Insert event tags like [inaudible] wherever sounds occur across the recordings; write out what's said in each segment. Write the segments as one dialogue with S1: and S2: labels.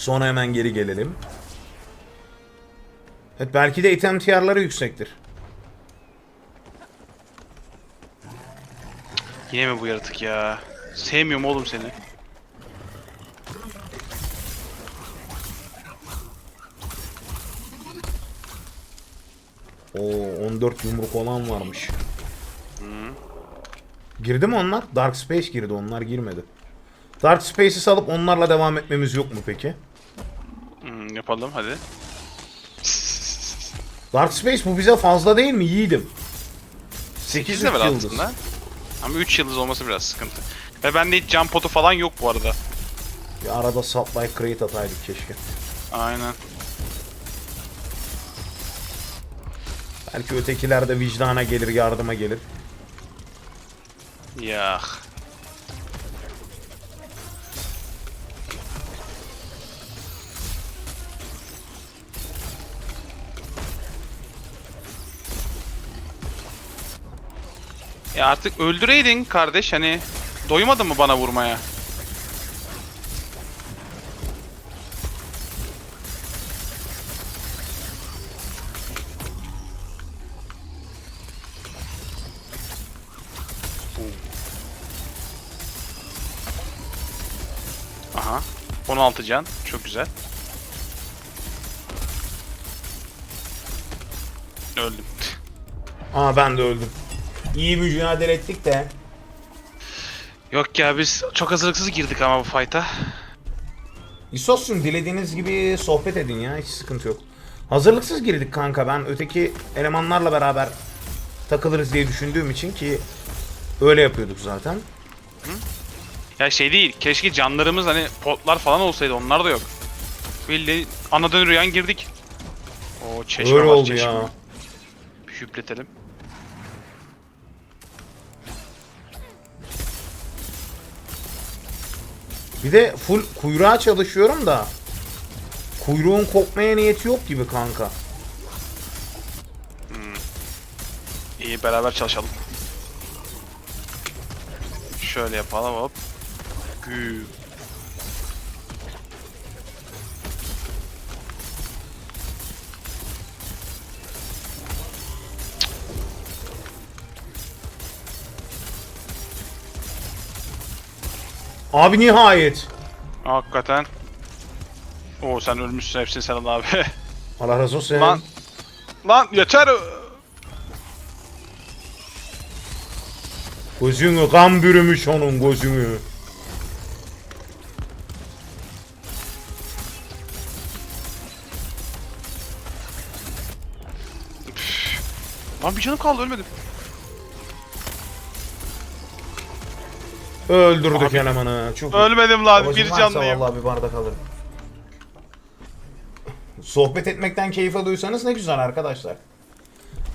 S1: Sonra hemen geri gelelim. Evet belki de item tiyarları yüksektir.
S2: Yine mi bu yaratık ya? Sevmiyorum oğlum seni.
S1: Oo 14 yumruk olan varmış. Girdi mi onlar? Dark Space girdi onlar girmedi. Dark Space'i salıp onlarla devam etmemiz yok mu peki?
S2: Hmm, yapalım hadi. [laughs]
S1: Dark Space bu bize fazla değil mi yiğidim?
S2: 8
S1: üç
S2: level
S1: yıldız.
S2: aslında. Ama 3 yıldız olması biraz sıkıntı. Ve bende hiç jump potu falan yok bu arada.
S1: Bir arada supply crate ataydık keşke.
S2: Aynen.
S1: Belki ötekiler de vicdana gelir yardıma gelir.
S2: Ya. Ya artık öldüreydin kardeş hani doymadın mı bana vurmaya? Aha. 16 can. Çok güzel. Öldüm.
S1: Aa ben de öldüm. İyi mücadele ettik de.
S2: Yok ya biz çok hazırlıksız girdik ama bu fight'a.
S1: İsos'cum dilediğiniz gibi sohbet edin ya hiç sıkıntı yok. Hazırlıksız girdik kanka ben öteki elemanlarla beraber takılırız diye düşündüğüm için ki öyle yapıyorduk zaten.
S2: Ya şey değil, keşke canlarımız hani potlar falan olsaydı onlar da yok. Bildiğin ana dönür yan girdik. O çeşme
S1: öyle
S2: var
S1: oldu
S2: çeşme.
S1: ya.
S2: Hüpletelim.
S1: Bir de full kuyruğa çalışıyorum da kuyruğun kopmaya niyeti yok gibi kanka.
S2: İyi beraber çalışalım. Şöyle yapalım hop. Gü.
S1: Abi nihayet.
S2: Hakikaten. Oo sen ölmüşsün hepsini sen al abi. [laughs]
S1: Allah razı olsun.
S2: Lan. Lan yeter.
S1: Gözünü kan bürümüş onun gözünü.
S2: Lan bir canım kaldı ölmedim.
S1: Öldürdük
S2: Abi,
S1: elemanı. Çok
S2: Ölmedim lan
S1: Babacım
S2: bir
S1: varsa
S2: canlıyım.
S1: Vallahi bir bardak alırım. Sohbet etmekten keyif alıyorsanız ne güzel arkadaşlar.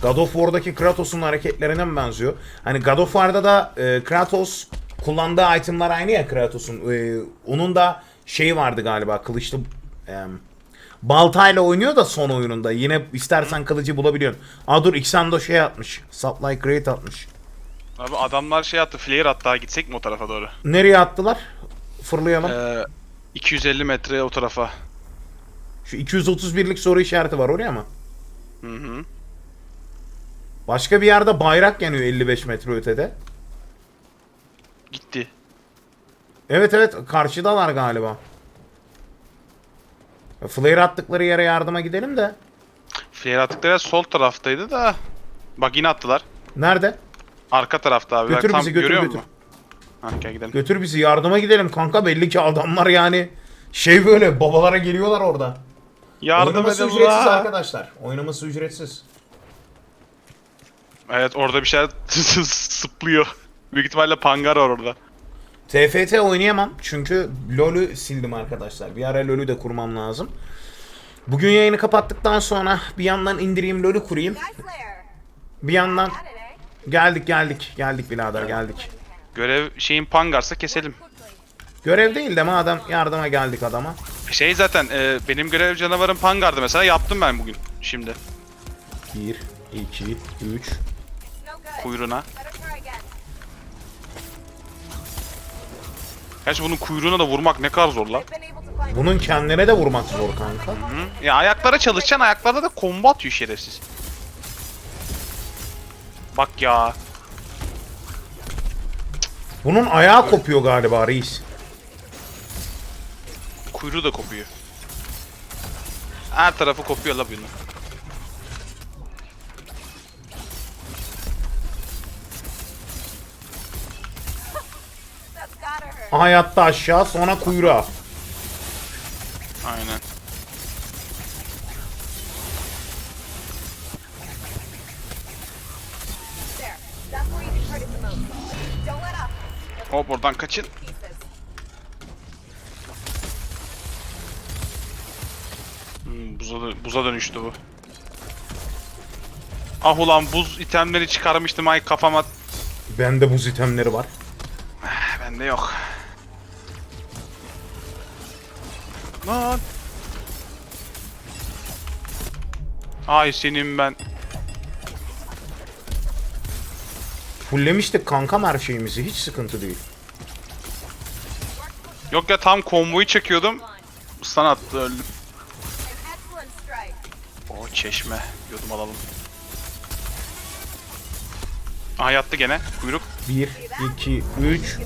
S1: God of War'daki Kratos'un hareketlerine mi benziyor? Hani God of War'da da e, Kratos kullandığı itemlar aynı ya Kratos'un. E, onun da şeyi vardı galiba kılıçlı e, baltayla oynuyor da son oyununda. Yine istersen kılıcı bulabiliyorsun. Aa dur Xando şey atmış. Supply Crate atmış.
S2: Abi adamlar şey attı flare attı daha gitsek mi o tarafa doğru?
S1: Nereye attılar? Fırlayalım.
S2: Ee, 250 metre o tarafa.
S1: Şu 231'lik soru işareti var oraya mı?
S2: Hı hı.
S1: Başka bir yerde bayrak yanıyor 55 metre ötede.
S2: Gitti.
S1: Evet evet karşıdalar galiba. Flare attıkları yere yardıma gidelim de.
S2: Flare attıkları sol taraftaydı da. Bak yine attılar.
S1: Nerede?
S2: Arka tarafta abi.
S1: Götür
S2: Bak, tam
S1: bizi, götür,
S2: görüyor
S1: götür.
S2: musun? Ha gel gidelim.
S1: Götür bizi yardıma gidelim kanka belli ki adamlar yani şey böyle babalara geliyorlar orada.
S2: Yardım
S1: Oynaması
S2: edin
S1: ücretsiz
S2: la.
S1: arkadaşlar. Oynaması ücretsiz.
S2: Evet orada bir şeyler [laughs] sıplıyor. Büyük ihtimalle pangar var orada.
S1: TFT oynayamam çünkü LoL'ü sildim arkadaşlar. Bir ara LoL'ü de kurmam lazım. Bugün yayını kapattıktan sonra bir yandan indireyim LoL'ü kurayım. Bir yandan? Geldik geldik geldik birader geldik.
S2: Görev şeyin pangarsa keselim.
S1: Görev değil de madem yardıma geldik adama.
S2: Şey zaten e, benim görev canavarım pangardı mesela yaptım ben bugün şimdi
S1: 1, 2, 3.
S3: No good.
S2: kuyruğuna. Gerçi bunun kuyruğuna da vurmak ne kadar zor lan.
S1: Bunun kendine de vurmak zor kanka.
S2: Hı? Ya ayaklara çalışacaksın ayaklarda da combo atıyor şerefsiz. Bak ya.
S1: Bunun ayağı kopuyor galiba reis.
S2: Kuyruğu da kopuyor. Her tarafı kopuyor la bunun.
S1: Hayatta aşağı sonra kuyruğa.
S2: Aynen. Hop oradan kaçın. Hmm, buza, buza dönüştü bu. Ah ulan buz itemleri çıkarmıştım ay kafama.
S1: Bende buz itemleri var.
S2: Eh, Bende yok. Lan. Ay senin ben.
S1: Fullemiştik kankam her şeyimizi. Hiç sıkıntı değil.
S2: Yok ya tam komboyu çekiyordum. Sana attı öldüm. O çeşme. Yodum alalım. Aha yattı gene. Kuyruk.
S1: 1, 2, 3.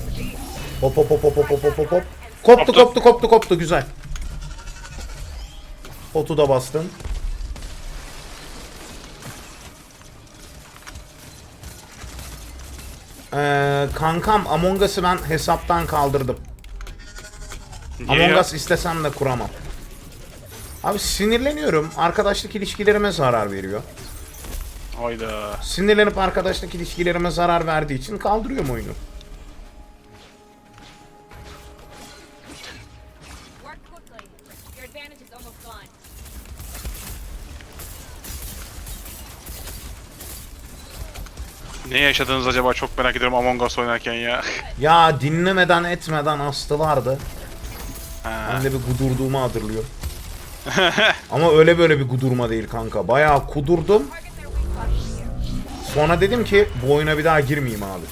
S1: Hop hop hop hop hop hop hop hop. Koptu
S2: Koptu.
S1: koptu koptu koptu güzel. Otu da bastın. Ee, kankam Among Us'ı ben hesaptan kaldırdım.
S2: Niye
S1: Among
S2: ya?
S1: Us istesem de kuramam. Abi sinirleniyorum. Arkadaşlık ilişkilerime zarar veriyor.
S2: Hayda.
S1: Sinirlenip arkadaşlık ilişkilerime zarar verdiği için kaldırıyorum oyunu.
S2: Yaşadınız acaba çok merak ediyorum Among Us oynarken ya. [laughs]
S1: Ya dinlemeden etmeden astılardı.
S2: Ha.
S1: Ben de bir kudurduğumu hatırlıyorum. [laughs] Ama öyle böyle bir kudurma değil kanka. Bayağı kudurdum. Sonra dedim ki bu oyuna bir daha girmeyeyim abi.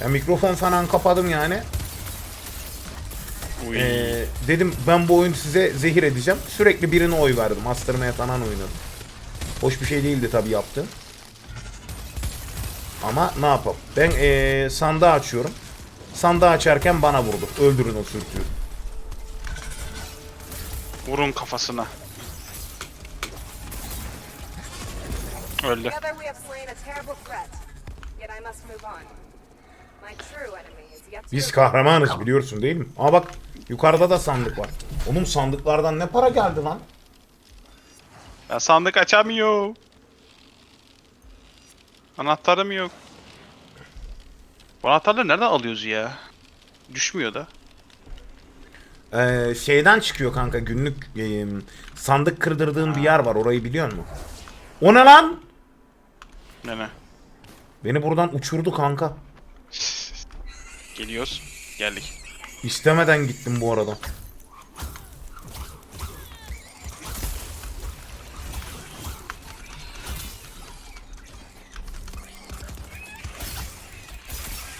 S1: Ya mikrofon falan kapadım yani.
S2: Uy.
S1: Ee, dedim ben bu oyunu size zehir edeceğim. Sürekli birine oy verdim. Astırmaya falan oynadım. Hoş bir şey değildi tabii yaptığım. Ama ne yapalım. Ben ee, sandığı açıyorum. Sandığı açarken bana vurdu. Öldürün o sürtüyü.
S2: Vurun kafasına. Öldü.
S1: Biz kahramanız biliyorsun değil mi? Aa bak yukarıda da sandık var. Oğlum sandıklardan ne para geldi lan?
S2: Ya sandık açamıyor. Anahtarım yok. Bu anahtarları nereden alıyoruz ya? Düşmüyor da.
S1: Ee, şeyden çıkıyor kanka günlük e, sandık kırdırdığın bir yer var orayı biliyor musun? O ne lan?
S2: Ne ne?
S1: Beni buradan uçurdu kanka.
S2: Geliyoruz. Geldik.
S1: İstemeden gittim bu arada.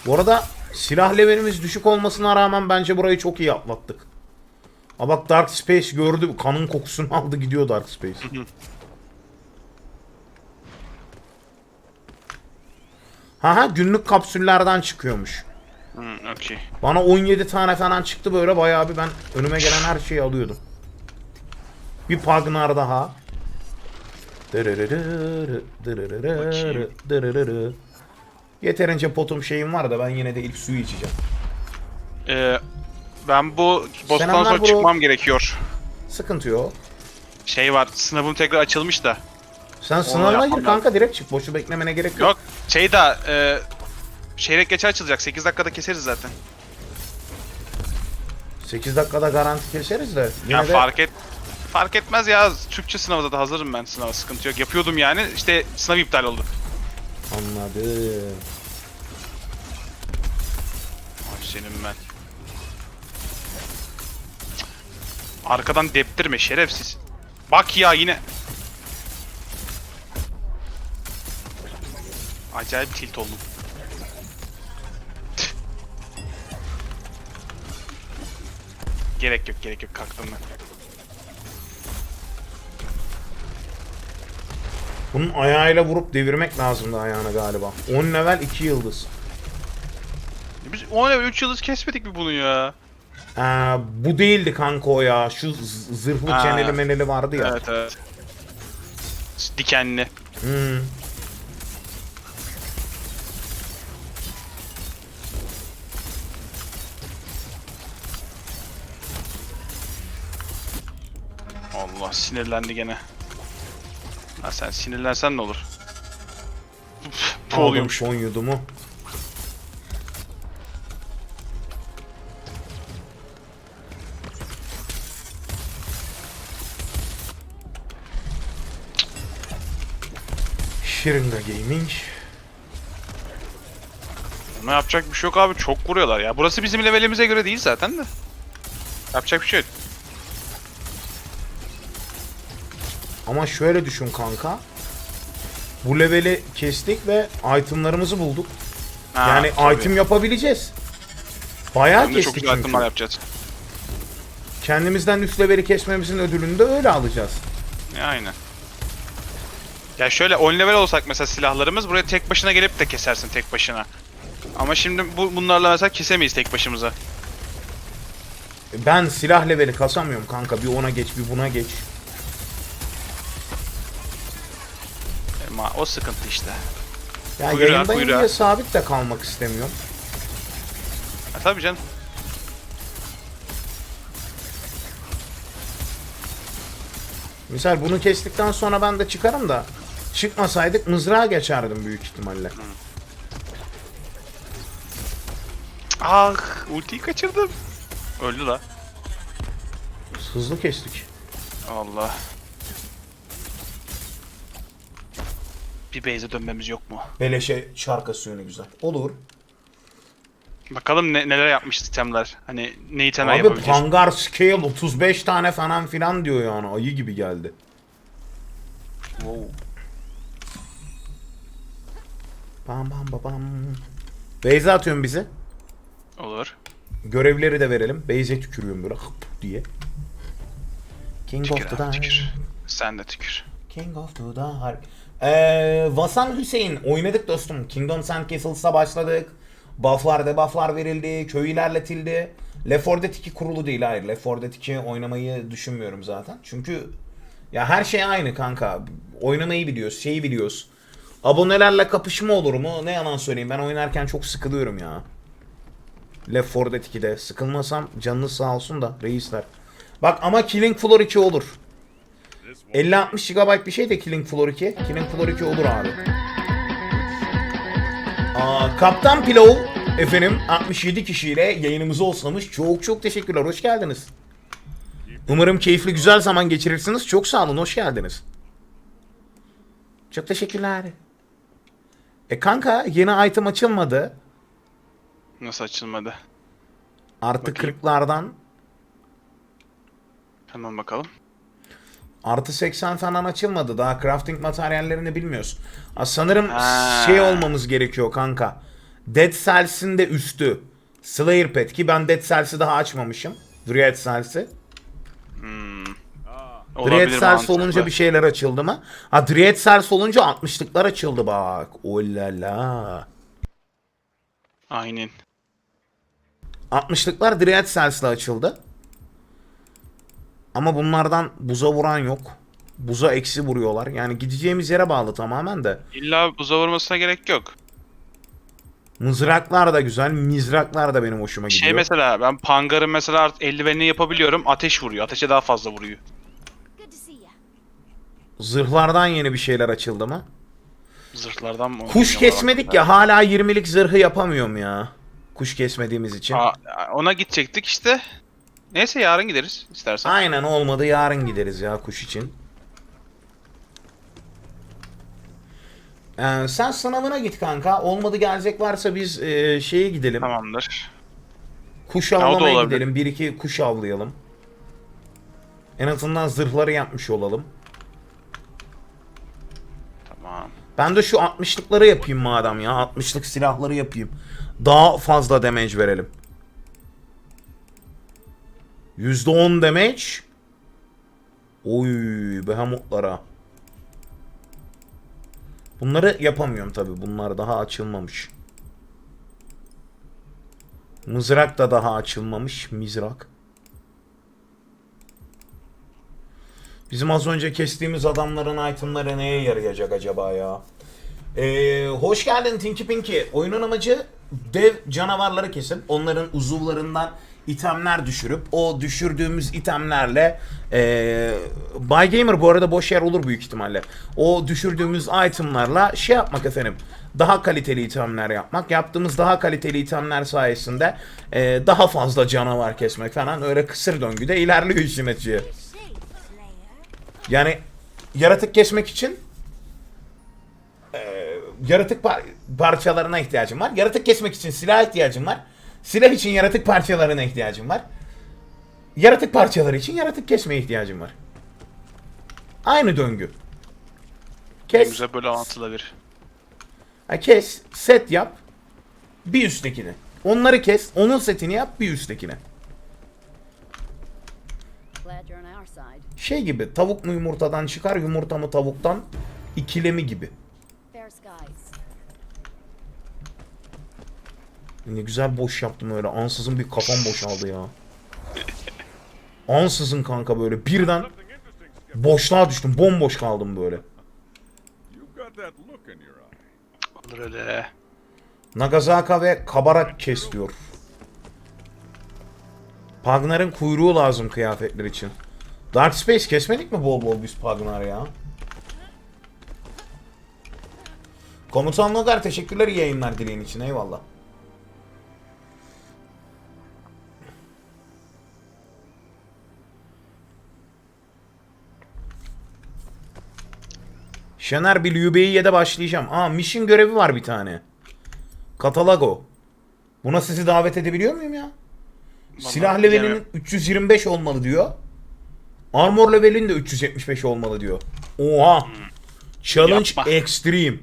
S1: Bu arada silah levelimiz düşük olmasına rağmen bence burayı çok iyi atlattık. Ha bak Dark Space gördü. Kanın kokusunu [laughs] aldı gidiyor Dark Space. [laughs] Haha günlük kapsüllerden çıkıyormuş.
S2: Hmm, okey.
S1: Bana 17 tane falan çıktı böyle bayağı bir ben önüme gelen her şeyi alıyordum. Bir Pagnar daha. Dırırırı, dırırırı, dırırırı. Yeterince potum şeyim var da ben yine de ilk suyu içeceğim.
S2: Ee, ben bu boss'tan
S1: Selamlar
S2: sonra
S1: bro.
S2: çıkmam gerekiyor.
S1: Sıkıntı yok.
S2: Şey var, sınavım tekrar açılmış da.
S1: Sen sınavına
S2: yapmam
S1: gir kanka direkt çık. Boşu beklemene gerek yok.
S2: Yok, şey da e, çeyrek geçe açılacak. 8 dakikada keseriz zaten.
S1: 8 dakikada garanti keseriz de. Yine
S2: Ya
S1: de
S2: fark et fark etmez ya. Türkçe sınavda da hazırım ben sınava sıkıntı yok. Yapıyordum yani. İşte sınav iptal oldu.
S1: Anladım.
S2: Ay senin ben. Arkadan deptirme şerefsiz. Bak ya yine. Acayip tilt oldum. Gerek yok gerek yok kalktım ben.
S1: Bunun ayağıyla vurup devirmek lazımdı ayağını galiba. 10 level 2 yıldız.
S2: Biz 10 level 3 yıldız kesmedik mi bunu ya?
S1: Ee, bu değildi kanka o ya. Şu zırhlı
S2: Ha.
S1: çeneli meneli vardı ya.
S2: Evet evet. Dikenli.
S1: Hmm.
S2: Allah sinirlendi gene. Ha sen sinirlensen ne olur? Bu
S1: Aldım
S2: oluyormuş.
S1: son yudumu. Şırınga Gaming.
S2: Ama yapacak bir şey yok abi çok vuruyorlar ya. Burası bizim levelimize göre değil zaten de. Yapacak bir şey yok.
S1: Ama şöyle düşün kanka. Bu leveli kestik ve itemlarımızı bulduk.
S2: Ha,
S1: yani
S2: tabii.
S1: item yapabileceğiz. Bayağı
S2: Hem de çok
S1: kestik
S2: güzel
S1: çünkü.
S2: itemler yapacağız.
S1: Kendimizden üst leveli kesmemizin ödülünü de öyle alacağız.
S2: Ya, aynen. Ya şöyle 10 level olsak mesela silahlarımız buraya tek başına gelip de kesersin tek başına. Ama şimdi bu bunlarla mesela kesemeyiz tek başımıza.
S1: Ben silah leveli kasamıyorum kanka. Bir ona geç bir buna geç.
S2: Ama o sıkıntı işte.
S1: Ya
S2: ha,
S1: yayındayım
S2: ha.
S1: diye sabit de kalmak istemiyorum.
S2: Ha, tabii canım.
S1: Misal bunu kestikten sonra ben de çıkarım da çıkmasaydık mızrağa geçerdim büyük ihtimalle.
S2: Ah ultiyi kaçırdım. Öldü la.
S1: Hızlı kestik.
S2: Allah. Bir base'e dönmemiz yok mu?
S1: Beleşe şarkı suyunu güzel. Olur.
S2: Bakalım ne, neler yapmış sistemler. Hani ne itemler
S1: Abi
S2: yapabileceğiz.
S1: hangar scale 35 tane falan filan diyor yani. Ayı gibi geldi.
S2: Wow.
S1: Bam bam bam bam. Beyza atıyorum bize.
S2: Olur.
S1: Görevleri de verelim. Beyze tükürüyorum böyle hıp diye. King
S2: Tükür
S1: of the
S2: abi tükür. Sen de tükür.
S1: King of the Dark. Ee, Vasan Hüseyin oynadık dostum. Kingdom Sand Castles'a başladık. Bufflar debufflar verildi. Köy ilerletildi. Left 4 Dead 2 kurulu değil hayır. Left 4 Dead 2 oynamayı düşünmüyorum zaten. Çünkü ya her şey aynı kanka. Oynamayı biliyoruz, şeyi biliyoruz. Abonelerle kapışma olur mu? Ne yalan söyleyeyim. Ben oynarken çok sıkılıyorum ya. Left 4 Dead 2'de. Sıkılmasam canınız sağ olsun da reisler. Bak ama Killing Floor 2 olur. 50-60 GB bir şey de Killing Floor 2. Killing Floor 2 olur abi. Aa, Kaptan Pilov efendim 67 kişiyle yayınımıza olsamış. Çok çok teşekkürler. Hoş geldiniz. Umarım keyifli güzel zaman geçirirsiniz. Çok sağ olun. Hoş geldiniz. Çok teşekkürler. E kanka yeni item açılmadı.
S2: Nasıl açılmadı?
S1: Artı
S2: Bakayım.
S1: 40'lardan
S2: Hemen bakalım.
S1: Artı 80 falan açılmadı. Daha crafting materyallerini bilmiyoruz. Aa, sanırım
S2: Ha.
S1: şey olmamız gerekiyor kanka. Dead Cells'in de üstü. Slayer Pet ki ben Dead Cells'i daha açmamışım. Dryad Cells'i. Dryad
S2: Olabilir
S1: Cells olunca bir şeyler açıldı mı? Ha Dryad Cells olunca 60'lıklar açıldı bak. Olala.
S2: Aynen.
S1: 60'lıklar Dryad Cells'le açıldı. Ama bunlardan buza vuran yok. Buza eksi vuruyorlar. Yani gideceğimiz yere bağlı tamamen de.
S2: İlla buza vurmasına gerek yok.
S1: Mızraklar da güzel, mizraklar da benim hoşuma gidiyor.
S2: Şey mesela ben Pangar'ın mesela artık eldivenini yapabiliyorum. Ateş vuruyor. Ateşe daha fazla vuruyor.
S1: Zırhlardan yeni bir şeyler açıldı mı?
S2: Zırhlardan mı?
S1: Kuş kesmedik ya hala 20'lik zırhı yapamıyorum ya. Kuş kesmediğimiz için.
S2: Aa, ona gidecektik işte. Neyse yarın gideriz istersen.
S1: Aynen olmadı yarın gideriz ya kuş için. Ee, sen sınavına git kanka. Olmadı gelecek varsa biz e, şeye gidelim.
S2: Tamamdır.
S1: Kuş avlamaya
S2: olabilir.
S1: gidelim. Bir iki kuş avlayalım. En azından zırhları yapmış olalım.
S2: Tamam.
S1: Ben de şu 60'lıkları yapayım madem ya. 60'lık silahları yapayım. Daha fazla damage verelim. %10 damage. Oy behemothlara. Bunları yapamıyorum tabi. Bunlar daha açılmamış. Mızrak da daha açılmamış. Mizrak. Bizim az önce kestiğimiz adamların itemları neye yarayacak acaba ya? Ee, hoş geldin Tinky Pinky. Oyunun amacı dev canavarları kesip onların uzuvlarından itemler düşürüp o düşürdüğümüz itemlerle ee, By Gamer bu arada boş yer olur büyük ihtimalle. O düşürdüğümüz itemlarla şey yapmak efendim. Daha kaliteli itemler yapmak. Yaptığımız daha kaliteli itemler sayesinde ee, daha fazla canavar kesmek falan öyle kısır döngüde ilerliyor işin açığı. Yani yaratık kesmek için e, yaratık par- parçalarına ihtiyacım var. Yaratık kesmek için silah ihtiyacım var. Silah için yaratık parçalarına ihtiyacım var. Yaratık parçaları için yaratık kesmeye ihtiyacım var. Aynı döngü. Kes,
S2: Güzel böyle anlatılabilir.
S1: ha, kes, set yap, bir üsttekini. Onları kes, onun setini yap, bir
S4: side.
S1: Şey gibi, tavuk mu yumurtadan çıkar, yumurta mı tavuktan, ikilemi gibi. Ne güzel boş yaptım öyle. Ansızın bir kafam boşaldı ya. Ansızın kanka böyle birden boşluğa düştüm. Bomboş kaldım böyle.
S2: Öyle.
S1: Nagasaka ve Kabarak kes diyor. Pagnar'ın kuyruğu lazım kıyafetler için. Dark Space kesmedik mi bol bol biz Pagnar ya? Komutan Logar teşekkürler iyi yayınlar dileğin için eyvallah. Şener bir Lübeyiye'de başlayacağım. Aa mission görevi var bir tane. Katalago. Buna sizi davet edebiliyor muyum ya? Silah levelinin
S2: bilemiyorum.
S1: 325 olmalı diyor. Armor levelin de 375 olmalı diyor. Oha. Challenge
S2: Yapma.
S1: extreme.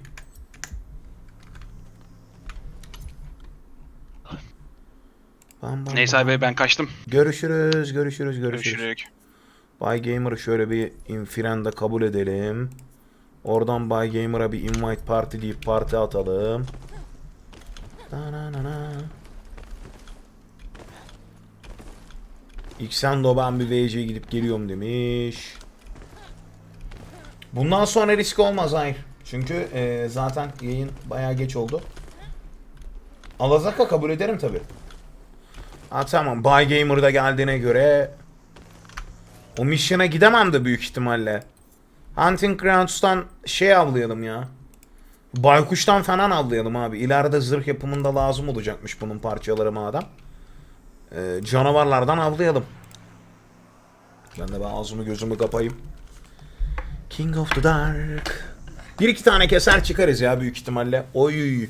S1: Bam, bam,
S2: Neyse abi ben kaçtım.
S1: Görüşürüz, görüşürüz, görüşürüz.
S2: Görüşürüz.
S1: Bay Gamer'ı şöyle bir infriend'e kabul edelim. Oradan Bay Gamer'a bir invite party deyip parti atalım. Na na na na. Xendo ben bir VC'ye gidip geliyorum demiş. Bundan sonra risk olmaz hayır. Çünkü e, zaten yayın bayağı geç oldu. Alazaka kabul ederim tabi. Ha tamam Bay Gamer da geldiğine göre o mission'a gidemem de büyük ihtimalle. Hunting Grounds'tan şey avlayalım ya. Baykuştan falan avlayalım abi. İleride zırh yapımında lazım olacakmış bunun parçaları madem. Ee, canavarlardan avlayalım. Ben de ben ağzımı gözümü kapayım. King of the Dark. Bir iki tane keser çıkarız ya büyük ihtimalle. Oy.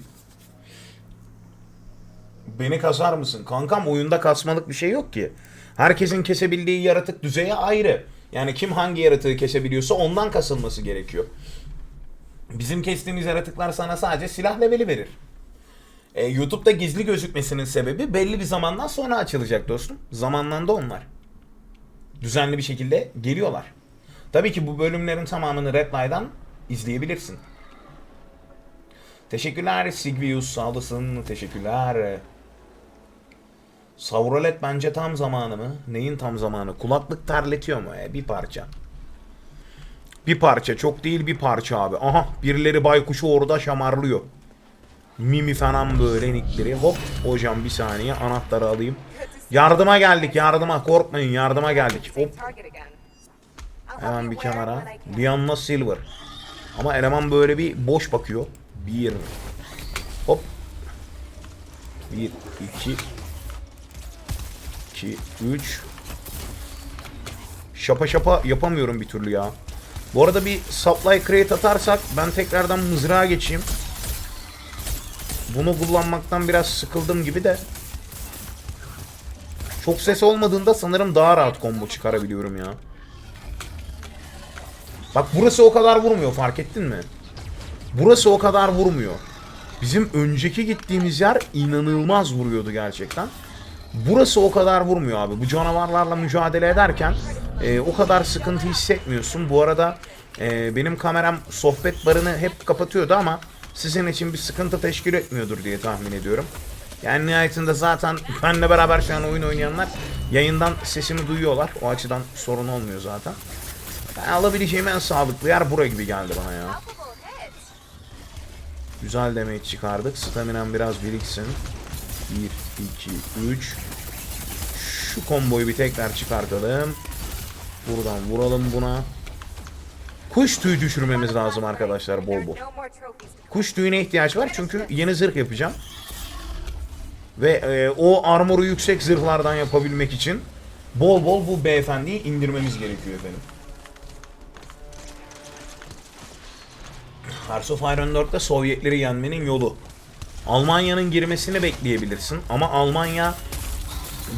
S1: Beni kasar mısın? Kankam oyunda kasmalık bir şey yok ki. Herkesin kesebildiği yaratık düzeyi ayrı. Yani kim hangi yaratığı kesebiliyorsa ondan kasılması gerekiyor. Bizim kestiğimiz yaratıklar sana sadece silah leveli verir. E, YouTube'da gizli gözükmesinin sebebi belli bir zamandan sonra açılacak dostum. Zamanlandı onlar. Düzenli bir şekilde geliyorlar. Tabii ki bu bölümlerin tamamını Reply'dan izleyebilirsin. Teşekkürler Sigvius sağ olasın. Teşekkürler. Savrolet bence tam zamanı mı? Neyin tam zamanı? Kulaklık terletiyor mu? E, bir parça. Bir parça. Çok değil bir parça abi. Aha birileri baykuşu orada şamarlıyor. Mimi falan böyle nickleri. Hop hocam bir saniye anahtarı alayım. Yardıma geldik yardıma korkmayın yardıma geldik. Hop hemen bir kenara. Lianna Silver. Ama eleman böyle bir boş bakıyor. Bir. Hop. Bir, iki. İki, üç. Şapa şapa yapamıyorum bir türlü ya. Bu arada bir supply crate atarsak ben tekrardan mızrağa geçeyim. Bunu kullanmaktan biraz sıkıldım gibi de. Çok ses olmadığında sanırım daha rahat combo çıkarabiliyorum ya. Bak burası o kadar vurmuyor fark ettin mi? Burası o kadar vurmuyor. Bizim önceki gittiğimiz yer inanılmaz vuruyordu gerçekten. Burası o kadar vurmuyor abi. Bu canavarlarla mücadele ederken e, o kadar sıkıntı hissetmiyorsun. Bu arada e, benim kameram sohbet barını hep kapatıyordu ama sizin için bir sıkıntı teşkil etmiyordur diye tahmin ediyorum. Yani nihayetinde zaten [laughs] benimle beraber şu an oyun oynayanlar yayından sesimi duyuyorlar. O açıdan sorun olmuyor zaten. Ben alabileceğim en sağlıklı yer bura gibi geldi bana ya. Güzel damage çıkardık. Staminam biraz biriksin. 1, 2, 3. Şu komboyu bir tekrar çıkartalım. Buradan vuralım buna. Kuş tüyü düşürmemiz lazım arkadaşlar bol bol. Kuş tüyüne ihtiyaç var çünkü yeni zırh yapacağım. Ve e, o armoru yüksek zırhlardan yapabilmek için bol bol bu beyefendiyi indirmemiz gerekiyor efendim. Hearts of Iron 4'te Sovyetleri yenmenin yolu. Almanya'nın girmesini bekleyebilirsin ama Almanya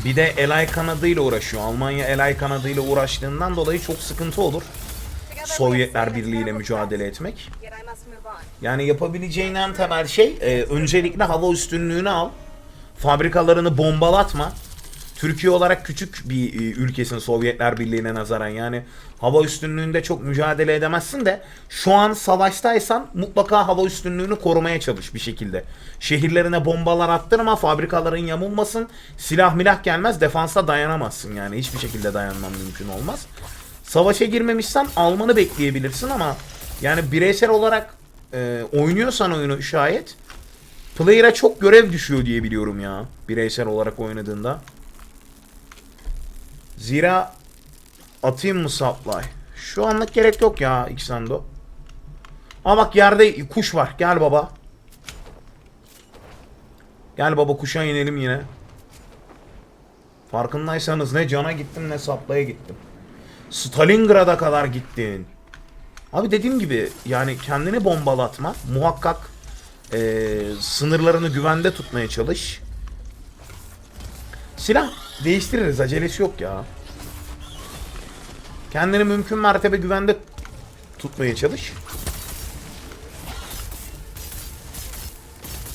S1: bir de Elay kanadıyla uğraşıyor. Almanya Elay kanadıyla uğraştığından dolayı çok sıkıntı olur. Sovyetler Birliği ile mücadele etmek. Yani yapabileceğin en temel şey e, öncelikle hava üstünlüğünü al. Fabrikalarını bombalatma. Türkiye olarak küçük bir e, ülkesin Sovyetler Birliği'ne nazaran. Yani hava üstünlüğünde çok mücadele edemezsin de şu an savaştaysan mutlaka hava üstünlüğünü korumaya çalış bir şekilde. Şehirlerine bombalar attırma, fabrikaların yamulmasın. Silah milah gelmez, defansa dayanamazsın yani. Hiçbir şekilde dayanman mümkün olmaz. Savaşa girmemişsen almanı bekleyebilirsin ama yani bireysel olarak e, oynuyorsan oyunu şayet player'a çok görev düşüyor diye biliyorum ya. Bireysel olarak oynadığında. Zira atayım mı supply? Şu anlık gerek yok ya Xando. Aa bak yerde kuş var. Gel baba. Gel baba kuşa inelim yine. Farkındaysanız ne cana gittim ne supply'a gittim. Stalingrad'a kadar gittin. Abi dediğim gibi yani kendini bombalatma. Muhakkak eee, sınırlarını güvende tutmaya çalış. Silah değiştiririz. Acelesi yok ya. Kendini mümkün mertebe güvende tutmaya çalış.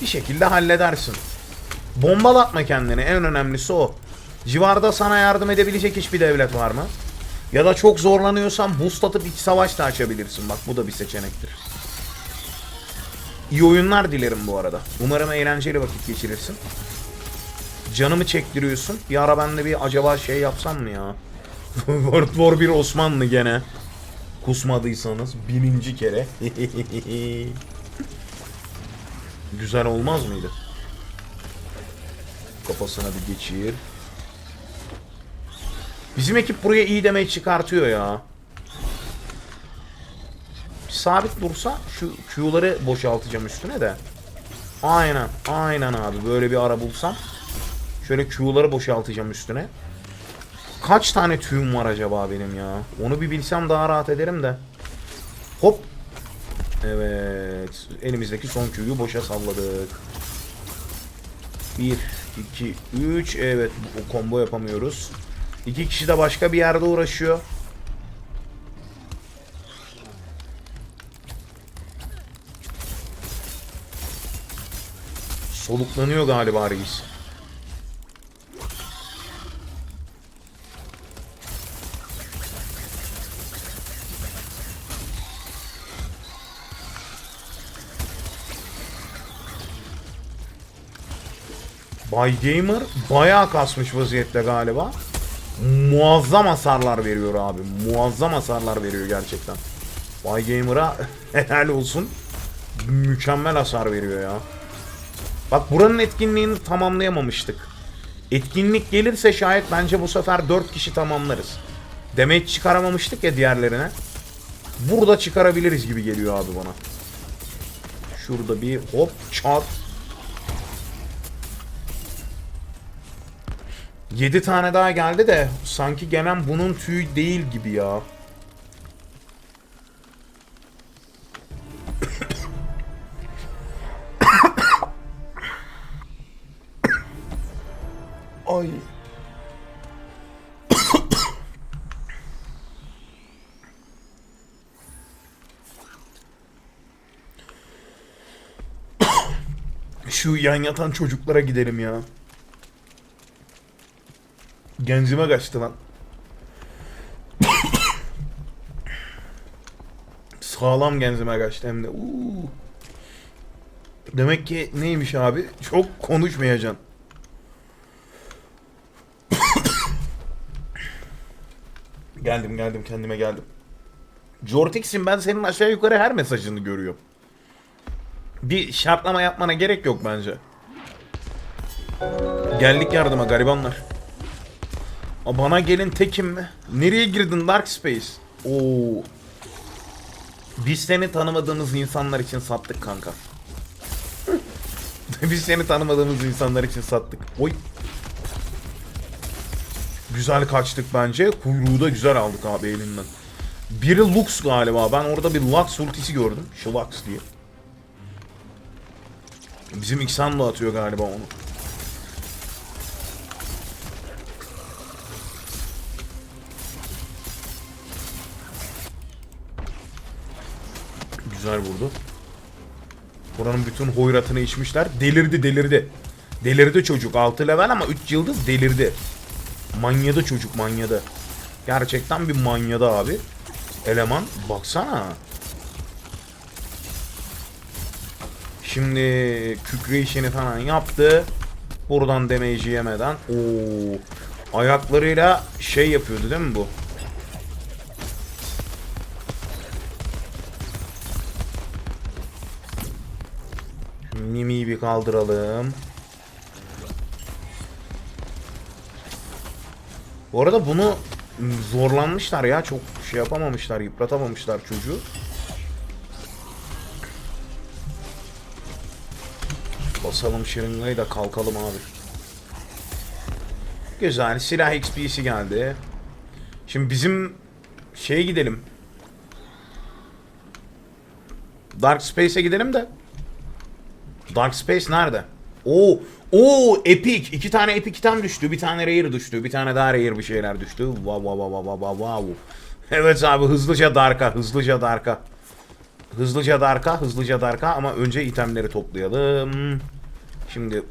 S1: Bir şekilde halledersin. Bombalatma kendini. En önemlisi o. Civarda sana yardım edebilecek hiçbir devlet var mı? Ya da çok zorlanıyorsan boost atıp iç savaş da açabilirsin. Bak bu da bir seçenektir. İyi oyunlar dilerim bu arada. Umarım eğlenceli vakit geçirirsin. Canımı çektiriyorsun. Bir ara ben de bir acaba şey yapsam mı ya? [laughs] World War 1 Osmanlı gene. Kusmadıysanız bininci kere. [laughs] Güzel olmaz mıydı? Kafasına bir geçir. Bizim ekip buraya iyi demeyi çıkartıyor ya. Sabit dursa şu Q'ları boşaltacağım üstüne de. Aynen. Aynen abi. Böyle bir ara bulsam. Şöyle Q'ları boşaltacağım üstüne. Kaç tane tüyüm var acaba benim ya? Onu bir bilsem daha rahat ederim de. Hop. Evet. Elimizdeki son Q'yu boşa salladık. 1, 2, 3. Evet. O combo yapamıyoruz. İki kişi de başka bir yerde uğraşıyor. Soluklanıyor galiba reis. Bay Gamer bayağı kasmış vaziyette galiba. Muazzam hasarlar veriyor abi. Muazzam hasarlar veriyor gerçekten. Bay Gamer'a [laughs] helal olsun. Mükemmel hasar veriyor ya. Bak buranın etkinliğini tamamlayamamıştık. Etkinlik gelirse şayet bence bu sefer 4 kişi tamamlarız. Demet çıkaramamıştık ya diğerlerine. Burada çıkarabiliriz gibi geliyor abi bana. Şurada bir hop çat. 7 tane daha geldi de sanki gelen bunun tüyü değil gibi ya. [coughs] Ay. [coughs] Şu yan yatan çocuklara gidelim ya. Genzime kaçtı lan. Sağlam genzime kaçtı hem de. Uuu. Demek ki neymiş abi? Çok konuşmayacaksın. geldim geldim kendime geldim. Jortix'in ben senin aşağı yukarı her mesajını görüyorum. Bir şartlama yapmana gerek yok bence. Geldik yardıma garibanlar. Aa, Bana gelin tekim mi? Nereye girdin Dark Space? Oo. Biz seni tanımadığımız insanlar için sattık kanka. [laughs] Biz seni tanımadığımız insanlar için sattık. Oy. Güzel kaçtık bence. Kuyruğu da güzel aldık abi elinden. Biri Lux galiba. Ben orada bir Lux ultisi gördüm. Şlux diye. Bizim İksan da atıyor galiba onu. Güzel vurdu. Buranın bütün hoyratını içmişler. Delirdi delirdi. Delirdi çocuk. 6 level ama 3 yıldız delirdi. Manyadı çocuk manyadı. Gerçekten bir manyadı abi. Eleman baksana. Şimdi kükre işini falan yaptı. Buradan damage yemeden. Oo. Ayaklarıyla şey yapıyordu değil mi bu? Mimi'yi bir kaldıralım. Bu arada bunu zorlanmışlar ya. Çok şey yapamamışlar, yıpratamamışlar çocuğu. Basalım şırıngayı da kalkalım abi. Güzel. Silah XP'si geldi. Şimdi bizim şeye gidelim. Dark Space'e gidelim de. Dark Space nerede? Oo, oo epic. İki tane epic item düştü. Bir tane rare düştü. Bir tane daha rare bir şeyler düştü. Wow wow wow wow wow wow. Evet abi hızlıca Dark'a, hızlıca Dark'a. Hızlıca Dark'a, hızlıca Dark'a ama önce itemleri toplayalım. Şimdi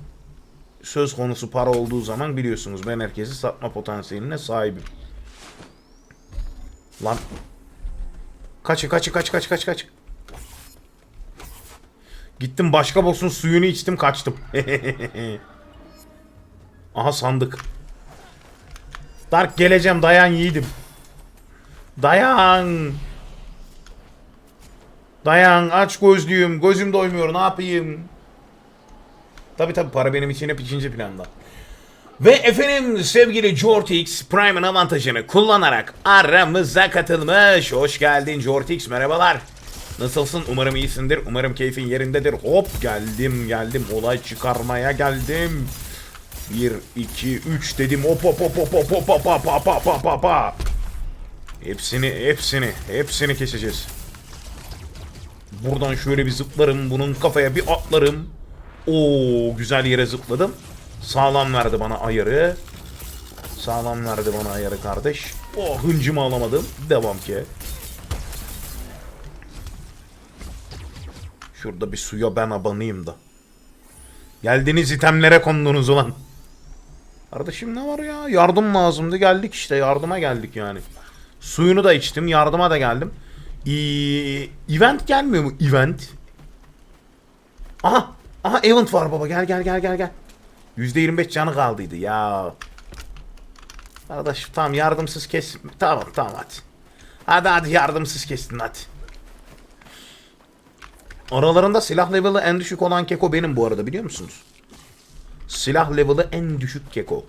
S1: söz konusu para olduğu zaman biliyorsunuz ben herkesi satma potansiyeline sahibim. Lan. Kaçı kaçı kaç kaç kaç kaç. Gittim başka boss'un suyunu içtim kaçtım. [laughs] Aha sandık. Dark geleceğim dayan yiğidim. Dayan. Dayan aç gözlüyüm. Gözüm doymuyor ne yapayım. Tabi tabi para benim için hep ikinci planda. Ve efendim sevgili Jortix Prime'ın avantajını kullanarak aramıza katılmış. Hoş geldin Jortix merhabalar. Nasılsın? Umarım iyisindir. Umarım keyfin yerindedir. Hop geldim geldim. Olay çıkarmaya geldim. 1, 2, 3 dedim. Hop hop hop hop hop hop hop hop hop hop hop hop. Hepsini hepsini hepsini keseceğiz. Buradan şöyle bir zıplarım. Bunun kafaya bir atlarım. Oo güzel yere zıpladım. Sağlam verdi bana ayarı. Sağlam verdi bana ayarı kardeş. Oh hıncımı alamadım. Devam ki. Şurada bir suya ben abanayım da. Geldiniz itemlere kondunuz ulan. Kardeşim ne var ya? Yardım lazımdı. Geldik işte. Yardıma geldik yani. Suyunu da içtim. Yardıma da geldim. Ee, event gelmiyor mu? Event. Aha. Aha event var baba. Gel gel gel gel gel. %25 canı kaldıydı ya. Arkadaş tamam yardımsız kes. Tamam tamam hadi. Hadi hadi yardımsız kestin hadi. Aralarında silah level'ı en düşük olan keko benim bu arada biliyor musunuz? Silah level'ı en düşük keko.